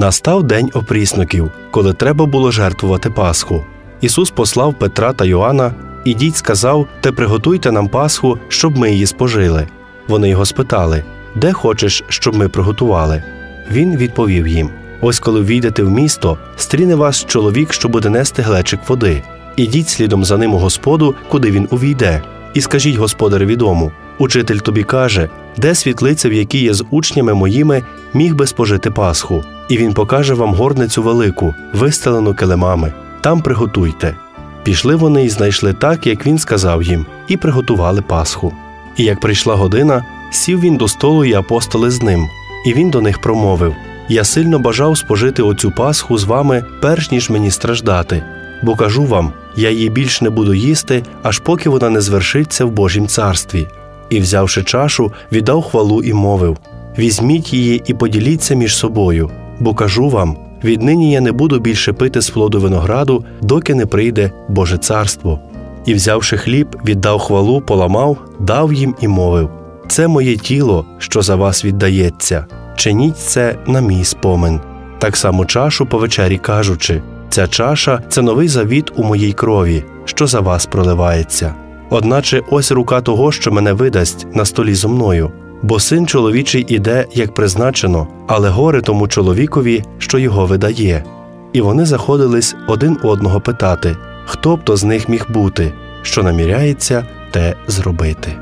Настав день опрісноків, коли треба було жертвувати Пасху. Ісус послав Петра та Йоанна, ідіть, сказав, те приготуйте нам Пасху, щоб ми її спожили. Вони його спитали, де хочеш, щоб ми приготували? Він відповів їм: Ось коли війдете в місто, стріне вас чоловік, що буде нести глечик води. Ідіть слідом за ним у господу, куди він увійде, і скажіть господареві дому: Учитель тобі каже, де світлиця, в якій я з учнями моїми міг би спожити Пасху, і він покаже вам горницю велику, вистелену килимами. Там приготуйте. Пішли вони і знайшли так, як він сказав їм, і приготували Пасху. І як прийшла година, сів він до столу і апостоли з ним, і він до них промовив: Я сильно бажав спожити оцю Пасху з вами, перш ніж мені страждати, бо кажу вам, я її більш не буду їсти, аж поки вона не звершиться в Божім царстві. І, взявши чашу, віддав хвалу і мовив: Візьміть її і поділіться між собою, бо кажу вам, віднині я не буду більше пити з плоду винограду, доки не прийде Боже царство. І, взявши хліб, віддав хвалу, поламав, дав їм і мовив: Це моє тіло, що за вас віддається. Чиніть це на мій спомин. Так само чашу по вечері кажучи: ця чаша це новий завіт у моїй крові, що за вас проливається. Одначе ось рука того, що мене видасть на столі зо мною, бо син чоловічий іде, як призначено, але горе тому чоловікові, що його видає. І вони заходились один одного питати, хто б то з них міг бути, що наміряється те зробити.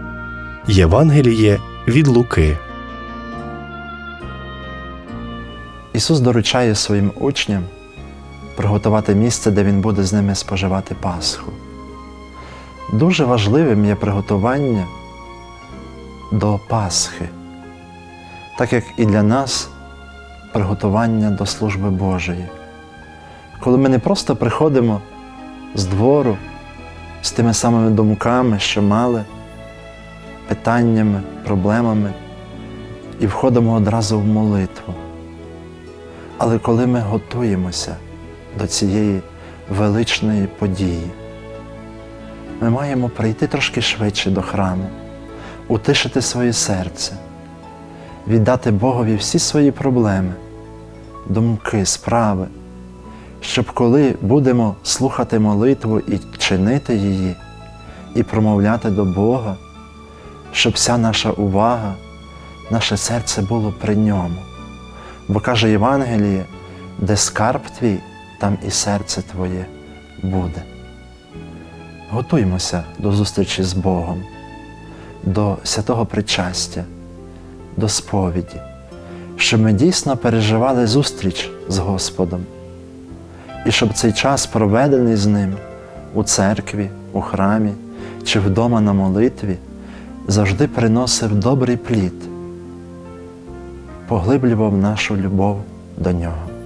Євангеліє від Луки. Ісус доручає своїм учням приготувати місце, де Він буде з ними споживати Пасху. Дуже важливим є приготування до Пасхи, так як і для нас приготування до служби Божої. Коли ми не просто приходимо з двору з тими самими думками, що мали, питаннями, проблемами, і входимо одразу в молитву. Але коли ми готуємося до цієї величної події, ми маємо прийти трошки швидше до храму, утишити своє серце, віддати Богові всі свої проблеми, думки, справи, щоб коли будемо слухати молитву і чинити її, і промовляти до Бога, щоб вся наша увага, наше серце було при ньому. Бо каже Євангеліє, де скарб твій, там і серце твоє буде. Готуймося до зустрічі з Богом, до святого причастя, до сповіді, щоб ми дійсно переживали зустріч з Господом, і щоб цей час, проведений з Ним у церкві, у храмі чи вдома на молитві, завжди приносив добрий плід, поглиблював нашу любов до Нього.